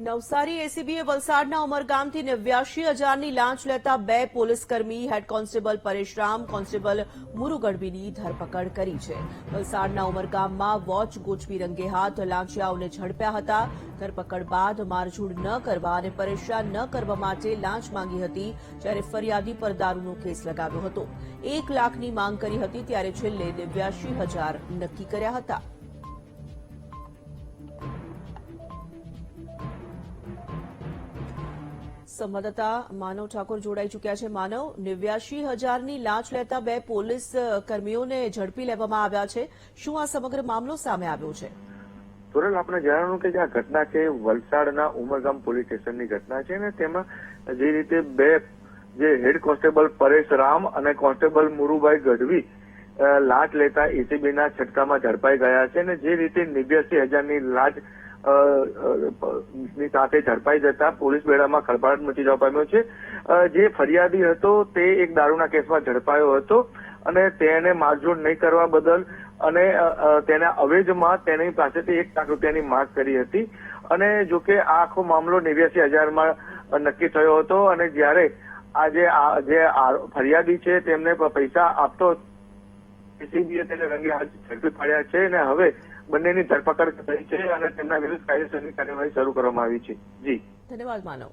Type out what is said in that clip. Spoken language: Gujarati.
નવસારી એસીબીએ વલસાડના ઉમરગામથી નેવ્યાશી હજારની લાંચ લેતા બે પોલીસકર્મી, હેડ કોન્સ્ટેબલ પરેશરામ, કોન્સ્ટેબલ મુરુગઢવીની ધરપકડ કરી છે. વલસાડના ઉમરગામમાં વોચ ગોચવી રંગે હાથ લાંચિયાઓને ઝડપ્યા હતા. ધરપકડ બાદ મારઝૂડ ન કરવા અને પરેશાન ન કરવા માટે લાંચ માંગી હતી, જ્યારે ફરિયાદી પર દારૂનો કેસ લગાવ્યો હતો. એક લાખની માંગ કરી હતી, ત્યારે છેલ્લે નેવ્યાશી હજાર નક્કી કર્યા હતા. સંવાદદાતા માનવ ઠાકોર જોડાઈ ચૂક્યા છે. માનવ, નેવ્યાશી હજારની લાંચ લેતા બે પોલીસ કર્મીઓને ઝડપી લેવામાં આવ્યા છે. શું આ સમગ્ર મામલો સામે આવ્યો છે? તોરલ આપણે જણાવ્યું કે જે આ ઘટના છે વલસાડના ઉમરગામ પોલીસ સ્ટેશનની ઘટના છે અને તેમાં જે રીતે બે, જે હેડ કોન્સ્ટેબલ પરેશ રામ અને કોન્સ્ટેબલ મુરુભાઈ ગઢવી લાંચ લેતા એસીબીના છટકામાં ઝડપાઈ ગયા છે અને જે રીતે નેવ્યાસી હજારની લાંચ ની સાથે ઝડપાઈ જતા પોલીસ બેડામાં ખળભળાટ મચી જવા પામ્યો છે. જે ફરિયાદી હતો તે એક દારૂના કેસમાં ઝડપાયો હતો અને તેને મારઝોડ નહીં કરવા બદલ અને તેના અવેજમાં તેની પાસેથી એક લાખ રૂપિયાની માંગ કરી હતી. અને જો કે આ આખો મામલો નેવ્યાસી હજારમાં નક્કી થયો હતો અને જ્યારે આજે જે ફરિયાદી છે તેમને પૈસા આપતો એસીબીએ તેને રંગે હાથ ઝડપી પાડ્યા છે અને હવે બંનેની ધરપકડ થઈ છે અને તેમના વિરુદ્ધ કાયદેસરની કાર્યવાહી શરૂ કરવામાં આવી છે. જી. ધન્યવાદ, માનવ.